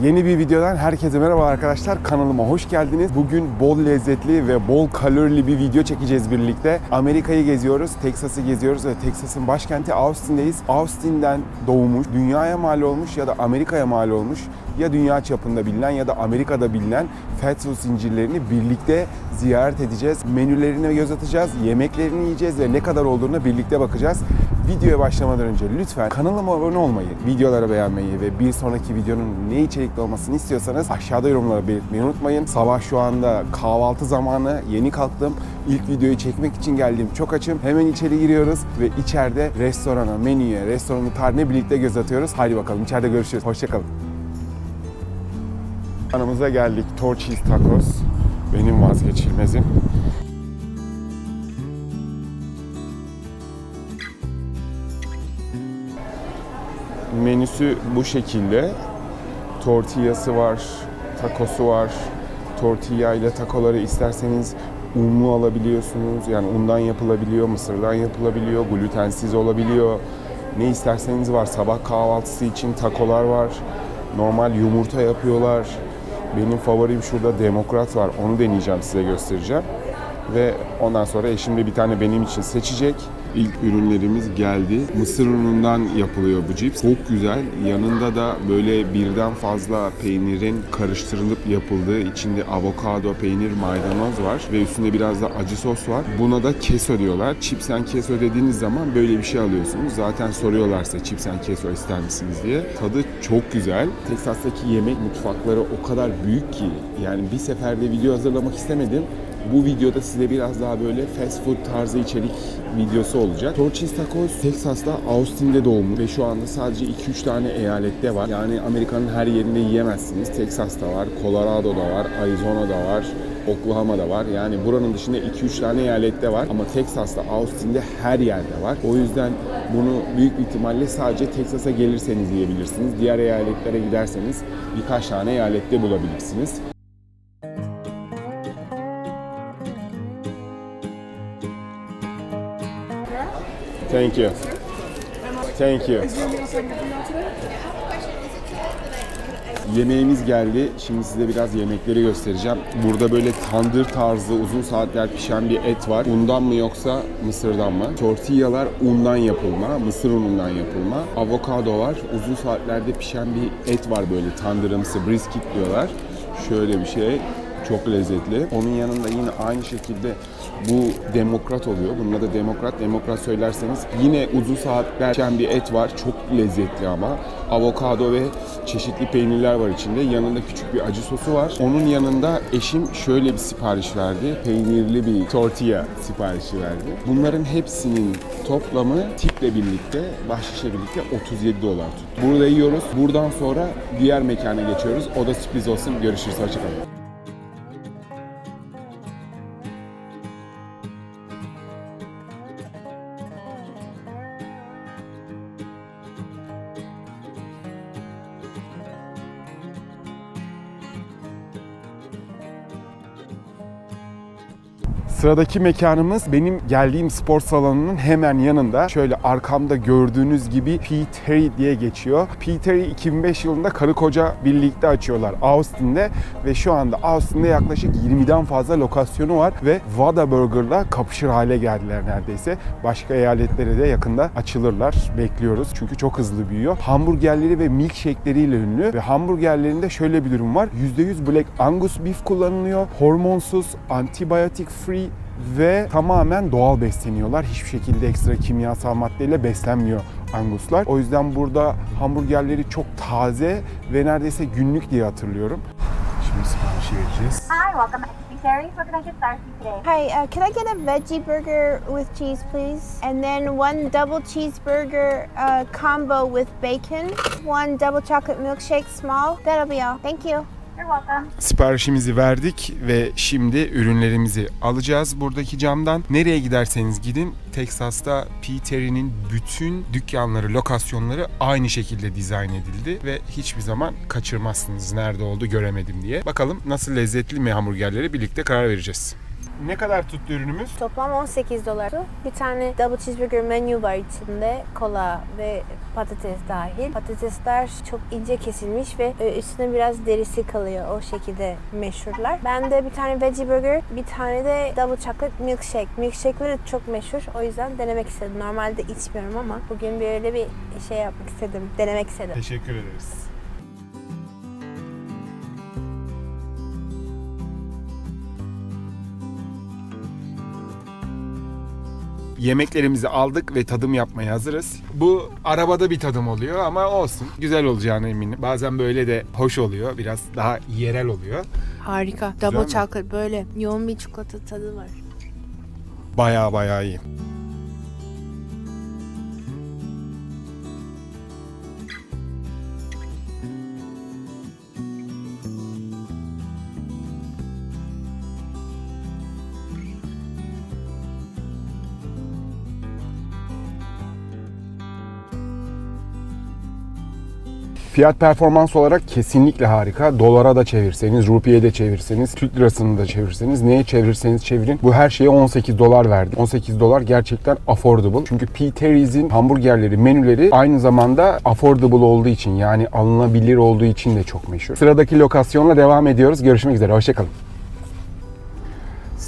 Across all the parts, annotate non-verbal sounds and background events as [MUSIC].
Yeni bir videodan herkese merhaba arkadaşlar. Kanalıma hoş geldiniz. Bugün bol lezzetli ve bol kalorili bir video çekeceğiz birlikte. Amerika'yı geziyoruz, Texas'ı geziyoruz ve Texas'ın başkenti Austin'deyiz. Austin'den doğmuş, dünyaya mal olmuş ya da Amerika'ya mal olmuş ya dünya çapında bilinen ya da Amerika'da bilinen fast food zincirlerini birlikte ziyaret edeceğiz. Menülerine göz atacağız, yemeklerini yiyeceğiz ve ne kadar olduğuna birlikte bakacağız. Videoya başlamadan önce lütfen kanalıma abone olmayı, videoları beğenmeyi ve bir sonraki videonun ne içerikli olmasını istiyorsanız aşağıda yorumlara belirtmeyi unutmayın. Sabah şu anda kahvaltı zamanı, yeni kalktım. İlk videoyu çekmek için geldim. Çok açım. Hemen içeri giriyoruz ve içeride restorana, menüye, restoranın tarihine birlikte göz atıyoruz. Haydi bakalım içeride görüşürüz. Hoşçakalın. Yanımıza geldik. Torchy's Tacos. Benim vazgeçilmezim. Menüsü bu şekilde. Tortillası var, takosu var. Tortilla ile takoları isterseniz unlu alabiliyorsunuz. Yani undan yapılabiliyor, mısırdan yapılabiliyor, glutensiz olabiliyor. Ne isterseniz var. Sabah kahvaltısı için takolar var. Normal yumurta yapıyorlar. Benim favorim şurada demokrat var. Onu deneyeceğim size göstereceğim. Ve ondan sonra eşim de bir tane benim için seçecek. İlk ürünlerimiz geldi. Mısır unundan yapılıyor bu cips. Çok güzel. Yanında da böyle birden fazla peynirin karıştırılıp yapıldığı içinde avokado, peynir, maydanoz var ve üstünde biraz da acı sos var. Buna da keso diyorlar. Chips and keso dediğiniz zaman böyle bir şey alıyorsunuz. Zaten soruyorlarsa chips and keso ister misiniz diye. Tadı çok güzel. Texas'taki yemek mutfakları o kadar büyük ki yani bir seferde video hazırlamak istemedim. Bu videoda size biraz daha böyle fast food tarzı içerik videosu olacak. Torchy's Tacos Texas'ta Austin'de doğmuş ve şu anda sadece 2-3 tane eyalette var. Yani Amerika'nın her yerinde yiyemezsiniz. Texas'ta var, Colorado'da var, Arizona'da var, Oklahoma'da var. Yani buranın dışında 2-3 tane eyalette var ama Texas'ta, Austin'de her yerde var. O yüzden bunu büyük ihtimalle sadece Texas'a gelirseniz yiyebilirsiniz. Diğer eyaletlere giderseniz birkaç tane eyalette bulabilirsiniz. Thank you. Thank you. Yemeğimiz geldi. Şimdi size biraz yemekleri göstereceğim. Burada böyle tandır tarzı uzun saatler pişen bir et var. Undan mı yoksa mısırdan mı? Tortillalar undan yapılma, mısır unundan yapılma. Avokado var. Uzun saatlerde pişen bir et var böyle tandırımsı, brisket diyorlar. Şöyle bir şey. Çok lezzetli. Onun yanında yine aynı şekilde bu demokrat oluyor. Bunun adı demokrat. Demokrat söylerseniz yine uzun saatler pişen bir et var. Çok lezzetli ama. Avokado ve çeşitli peynirler var içinde. Yanında küçük bir acı sosu var. Onun yanında eşim şöyle bir sipariş verdi. Peynirli bir tortilla siparişi verdi. Bunların hepsinin toplamı tiple birlikte, bahşişle birlikte 37 dolar tuttu. Burada yiyoruz. Buradan sonra diğer mekana geçiyoruz. O da sürpriz olsun. Görüşürüz. Hoşçakalın. Sıradaki mekanımız benim geldiğim spor salonunun hemen yanında. Şöyle arkamda gördüğünüz gibi P. Terry diye geçiyor. P. Terry 2005 yılında karı koca birlikte açıyorlar Austin'de ve şu anda Austin'de yaklaşık 20'den fazla lokasyonu var ve Whataburger'la kapışır hale geldiler neredeyse. Başka eyaletlere de yakında açılırlar. Bekliyoruz çünkü çok hızlı büyüyor. Hamburgerleri ve milkshake'leriyle ünlü ve hamburgerlerinde şöyle bir durum var. %100 Black Angus beef kullanılıyor. Hormonsuz, antibiyotik free ve tamamen doğal besleniyorlar. Hiçbir şekilde ekstra kimyasal maddeyle beslenmiyor Anguslar. O yüzden burada hamburgerleri çok taze ve neredeyse günlük diye hatırlıyorum. Şimdi siparişi vereceğiz. Hi, welcome to Happy Terry. What can I get started today? Hi, uh, can I get a veggie burger with cheese, please? And then one double cheeseburger uh, combo with bacon. One double chocolate milkshake small. That'll be all. Thank you. Siparişimizi verdik ve şimdi ürünlerimizi alacağız buradaki camdan. Nereye giderseniz gidin Texas'ta P. Terry'nin bütün dükkanları, lokasyonları aynı şekilde dizayn edildi ve hiçbir zaman kaçırmazsınız nerede oldu göremedim diye. Bakalım nasıl lezzetli mi hamburgerleri birlikte karar vereceğiz. Ne kadar tuttu ürünümüz? Toplam 18 dolar. Bir tane double cheeseburger menü var içinde. Kola ve patates dahil. Patatesler çok ince kesilmiş ve e, üstüne biraz derisi kalıyor. O şekilde meşhurlar. Ben de bir tane veggie burger, bir tane de double chocolate milkshake. Milkshake'leri çok meşhur. O yüzden denemek istedim. Normalde içmiyorum ama bugün böyle bir şey yapmak istedim. Denemek istedim. Teşekkür ederiz. Yemeklerimizi aldık ve tadım yapmaya hazırız. Bu arabada bir tadım oluyor ama olsun. Güzel olacağına eminim. Bazen böyle de hoş oluyor. Biraz daha yerel oluyor. Harika. Double mi? chocolate böyle yoğun bir çikolata tadı var. Baya baya iyi. Fiyat performans olarak kesinlikle harika. Dolara da çevirseniz, rupiye de çevirseniz, Türk lirasını da çevirseniz, neye çevirirseniz çevirin. Bu her şeye 18 dolar verdi. 18 dolar gerçekten affordable. Çünkü Peters'in hamburgerleri, menüleri aynı zamanda affordable olduğu için yani alınabilir olduğu için de çok meşhur. Sıradaki lokasyonla devam ediyoruz. Görüşmek üzere. Hoşçakalın.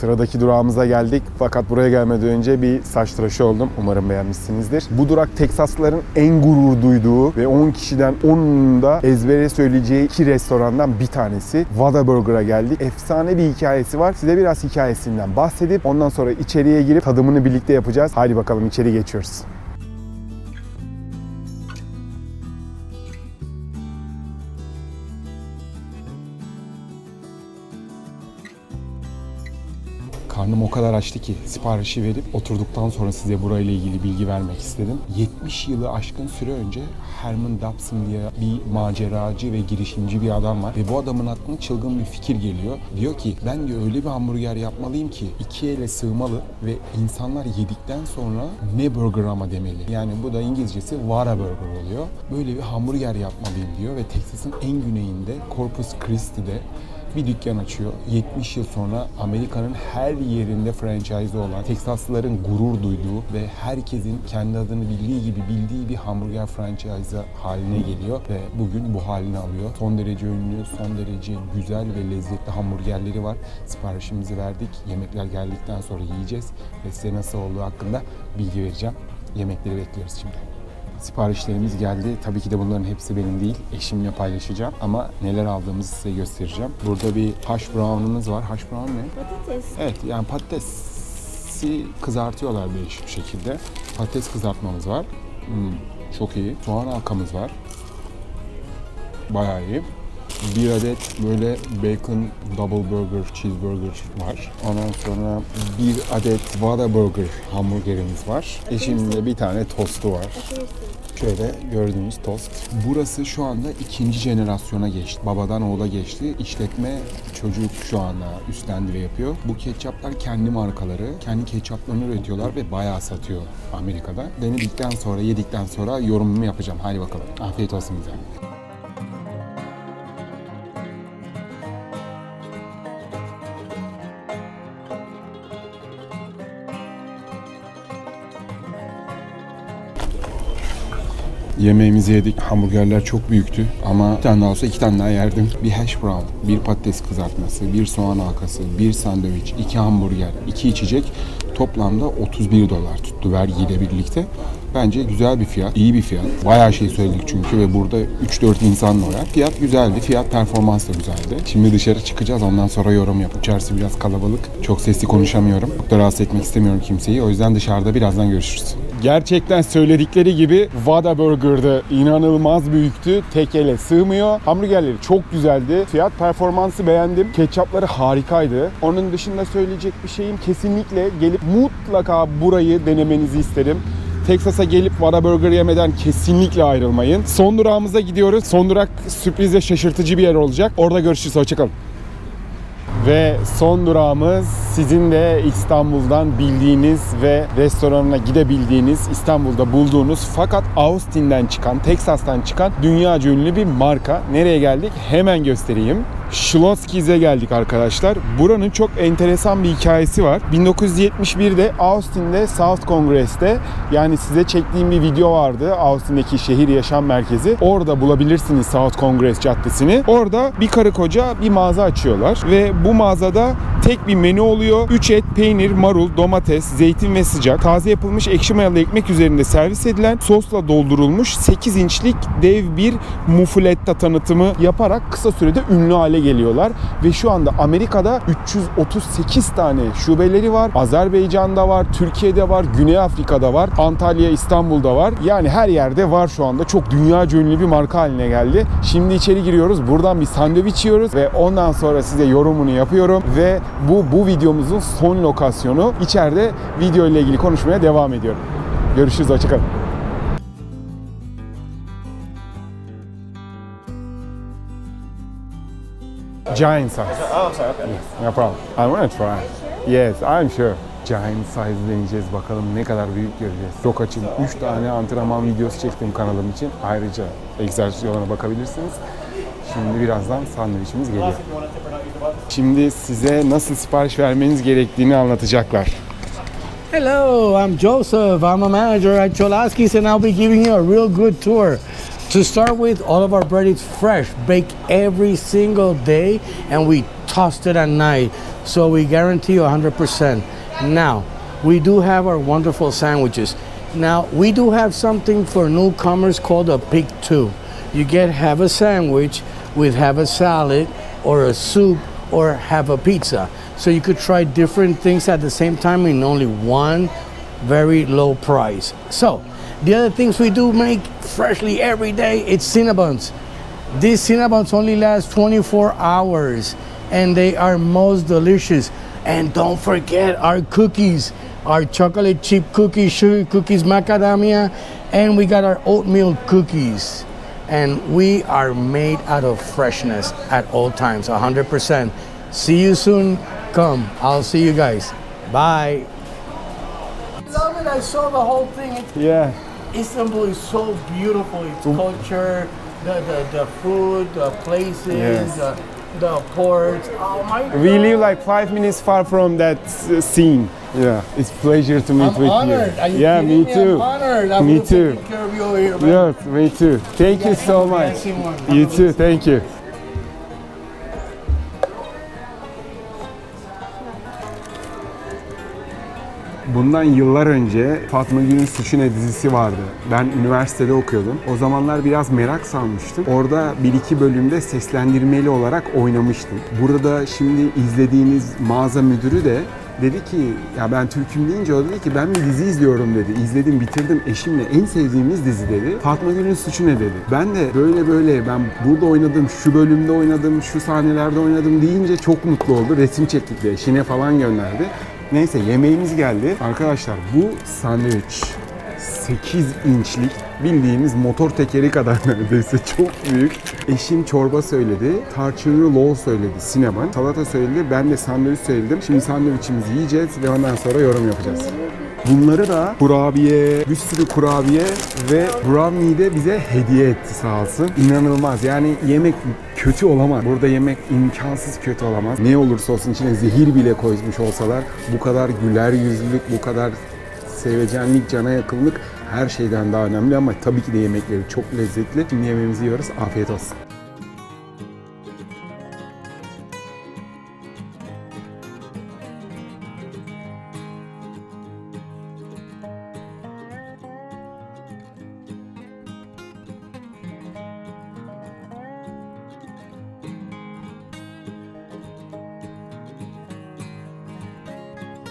Sıradaki durağımıza geldik. Fakat buraya gelmeden önce bir saç tıraşı oldum. Umarım beğenmişsinizdir. Bu durak Teksaslıların en gurur duyduğu ve 10 kişiden 10'unun da ezbere söyleyeceği iki restorandan bir tanesi. Whataburger'a geldik. Efsane bir hikayesi var. Size biraz hikayesinden bahsedip ondan sonra içeriye girip tadımını birlikte yapacağız. Haydi bakalım içeri geçiyoruz. Karnım o kadar açtı ki siparişi verip oturduktan sonra size burayla ilgili bilgi vermek istedim. 70 yılı aşkın süre önce Herman Dobson diye bir maceracı ve girişimci bir adam var. Ve bu adamın aklına çılgın bir fikir geliyor. Diyor ki ben diyor öyle bir hamburger yapmalıyım ki iki ele sığmalı ve insanlar yedikten sonra ne burger ama demeli. Yani bu da İngilizcesi Whataburger oluyor. Böyle bir hamburger yapmalıyım diyor ve Texas'ın en güneyinde Corpus Christi'de bir dükkan açıyor. 70 yıl sonra Amerika'nın her yerinde franchise olan, Teksaslıların gurur duyduğu ve herkesin kendi adını bildiği gibi bildiği bir hamburger franchise haline geliyor ve bugün bu halini alıyor. Son derece ünlü, son derece güzel ve lezzetli hamburgerleri var. Siparişimizi verdik. Yemekler geldikten sonra yiyeceğiz ve size nasıl olduğu hakkında bilgi vereceğim. Yemekleri bekliyoruz şimdi. Siparişlerimiz geldi. Tabii ki de bunların hepsi benim değil. Eşimle paylaşacağım. Ama neler aldığımızı size göstereceğim. Burada bir hash brown'umuz var. Hash brown ne? Patates. Evet yani patatesi kızartıyorlar değişik bir şekilde. Patates kızartmamız var. Hmm, çok iyi. Soğan halkamız var. Bayağı iyi. Bir adet böyle bacon double burger, cheeseburger var. Ondan sonra bir adet Whataburger hamburgerimiz var. Eşimin de bir tane tostu var. Şöyle gördüğünüz tost. Burası şu anda ikinci jenerasyona geçti. Babadan oğula geçti. İşletme çocuk şu anda üstlendi ve yapıyor. Bu ketçaplar kendi markaları. Kendi ketçaplarını üretiyorlar ve bayağı satıyor Amerika'da. Denedikten sonra, yedikten sonra yorumumu yapacağım. Hadi bakalım. Afiyet olsun bize. Yemeğimizi yedik. Hamburgerler çok büyüktü ama bir tane daha olsa iki tane daha yerdim. Bir hash brown, bir patates kızartması, bir soğan halkası, bir sandviç, iki hamburger, iki içecek. Toplamda 31 dolar tuttu vergiyle birlikte. Bence güzel bir fiyat, iyi bir fiyat. Bayağı şey söyledik çünkü ve burada 3-4 insan var. Fiyat güzeldi, fiyat performans da güzeldi. Şimdi dışarı çıkacağız ondan sonra yorum yapıp. İçerisi biraz kalabalık. Çok sesli konuşamıyorum. Çok da rahatsız etmek istemiyorum kimseyi. O yüzden dışarıda birazdan görüşürüz. Gerçekten söyledikleri gibi Whataburger'da inanılmaz büyüktü. Tek ele sığmıyor. Hamburgerleri çok güzeldi. Fiyat performansı beğendim. Ketçapları harikaydı. Onun dışında söyleyecek bir şeyim kesinlikle gelip mutlaka burayı denemenizi isterim. Texas'a gelip Whataburger yemeden kesinlikle ayrılmayın. Son durağımıza gidiyoruz. Son durak sürpriz ve şaşırtıcı bir yer olacak. Orada görüşürüz. Hoşçakalın. Ve son durağımız sizin de İstanbul'dan bildiğiniz ve restoranına gidebildiğiniz, İstanbul'da bulduğunuz fakat Austin'den çıkan, Texas'tan çıkan dünyaca ünlü bir marka. Nereye geldik? Hemen göstereyim. Schlotzkiez'e geldik arkadaşlar. Buranın çok enteresan bir hikayesi var. 1971'de Austin'de South Congress'te yani size çektiğim bir video vardı. Austin'deki şehir yaşam merkezi. Orada bulabilirsiniz South Congress Caddesi'ni. Orada bir karı koca bir mağaza açıyorlar ve bu mağazada tek bir menü oluyor. 3 et, peynir, marul, domates, zeytin ve sıcak. Taze yapılmış ekşi mayalı ekmek üzerinde servis edilen sosla doldurulmuş 8 inçlik dev bir mufuletta tanıtımı yaparak kısa sürede ünlü hale geliyorlar. Ve şu anda Amerika'da 338 tane şubeleri var. Azerbaycan'da var, Türkiye'de var, Güney Afrika'da var, Antalya, İstanbul'da var. Yani her yerde var şu anda. Çok dünya ünlü bir marka haline geldi. Şimdi içeri giriyoruz. Buradan bir sandviç yiyoruz ve ondan sonra size yorumunu yapıyorum ve bu bu videomuzun son lokasyonu. İçeride video ile ilgili konuşmaya devam ediyorum. Görüşürüz. Hoşçakalın. Giant size. Oh, sorry. Okay. No problem. I want to try. Yes, I'm sure. Giant size deneyeceğiz. Bakalım ne kadar büyük göreceğiz. Çok açım. 3 tane antrenman videosu çektim kanalım için. Ayrıca egzersiz videolarına bakabilirsiniz. Şimdi birazdan sandviçimiz geliyor. Şimdi size nasıl sipariş vermeniz gerektiğini anlatacaklar. Hello, I'm Joseph. I'm a manager at Cholaski's and I'll be giving you a real good tour. To start with, all of our bread is fresh, baked every single day, and we toast it at night. So we guarantee you 100%. Now, we do have our wonderful sandwiches. Now, we do have something for newcomers called a Pick 2. You get have a sandwich with have a salad or a soup or have a pizza. So you could try different things at the same time in only one very low price. So the other things we do make freshly every day, it's Cinnabons. These Cinnabons only last 24 hours and they are most delicious. And don't forget our cookies, our chocolate chip cookies, sugar cookies, macadamia, and we got our oatmeal cookies. And we are made out of freshness at all times, 100%. See you soon. Come, I'll see you guys. Bye. Love it. I saw the whole thing. It- Yeah. Istanbul is so beautiful. Its culture, the, the, the food, the places, Yes. the, the ports. Oh my We live like five minutes far from that uh, scene. Yeah, it's pleasure to meet I'm with honored. you. Are you yeah, me too. I'm honored. I Me too. Care of you over here, man. Yes, me too. Thank you guys so much. You too. Thank you. Bundan yıllar önce Fatma Gül'ün Suçu Ne dizisi vardı. Ben üniversitede okuyordum. O zamanlar biraz merak salmıştım. Orada bir iki bölümde seslendirmeli olarak oynamıştım. Burada şimdi izlediğiniz mağaza müdürü de dedi ki ya ben Türk'üm deyince o dedi ki ben bir dizi izliyorum dedi. İzledim bitirdim eşimle en sevdiğimiz dizi dedi. Fatma Gül'ün Suçu Ne dedi. Ben de böyle böyle ben burada oynadım, şu bölümde oynadım, şu sahnelerde oynadım deyince çok mutlu oldu. Resim çektik de eşine falan gönderdi. Neyse yemeğimiz geldi. Arkadaşlar bu sandviç 8 inçlik bildiğimiz motor tekeri kadar [LAUGHS] neredeyse çok büyük. Eşim çorba söyledi. Tarçınlı lol söyledi cinnamon. Salata söyledi. Ben de sandviç söyledim. Şimdi sandviçimizi yiyeceğiz ve ondan sonra yorum yapacağız. Bunları da kurabiye, bir sürü kurabiye ve brownie de bize hediye etti sağ olsun. İnanılmaz yani yemek kötü olamaz. Burada yemek imkansız kötü olamaz. Ne olursa olsun içine zehir bile koymuş olsalar bu kadar güler yüzlülük, bu kadar sevecenlik, cana yakınlık her şeyden daha önemli ama tabii ki de yemekleri çok lezzetli. Şimdi yemeğimizi yiyoruz. Afiyet olsun.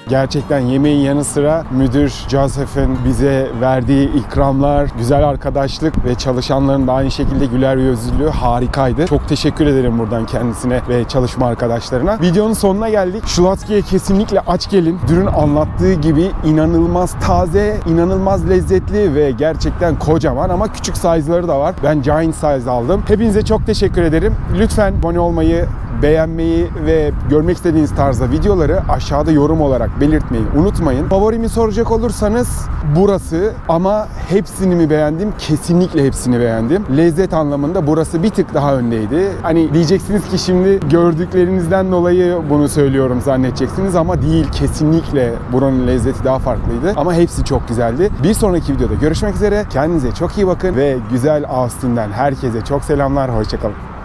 Gerçekten yemeğin yanı sıra müdür Joseph'in bize verdiği ikramlar, güzel arkadaşlık ve çalışanların da aynı şekilde güler yüzlülüğü harikaydı. Çok teşekkür ederim buradan kendisine ve çalışma arkadaşlarına. Videonun sonuna geldik. Şulatski'ye kesinlikle aç gelin. Dürün anlattığı gibi inanılmaz taze, inanılmaz lezzetli ve gerçekten kocaman ama küçük size'ları da var. Ben giant size aldım. Hepinize çok teşekkür ederim. Lütfen abone olmayı, beğenmeyi ve görmek istediğiniz tarzda videoları aşağıda yorum olarak belirtmeyi unutmayın. Favorimi soracak olursanız burası ama hepsini mi beğendim? Kesinlikle hepsini beğendim. Lezzet anlamında burası bir tık daha öndeydi. Hani diyeceksiniz ki şimdi gördüklerinizden dolayı bunu söylüyorum zannedeceksiniz ama değil. Kesinlikle buranın lezzeti daha farklıydı. Ama hepsi çok güzeldi. Bir sonraki videoda görüşmek üzere. Kendinize çok iyi bakın ve güzel Austin'den herkese çok selamlar. Hoşçakalın.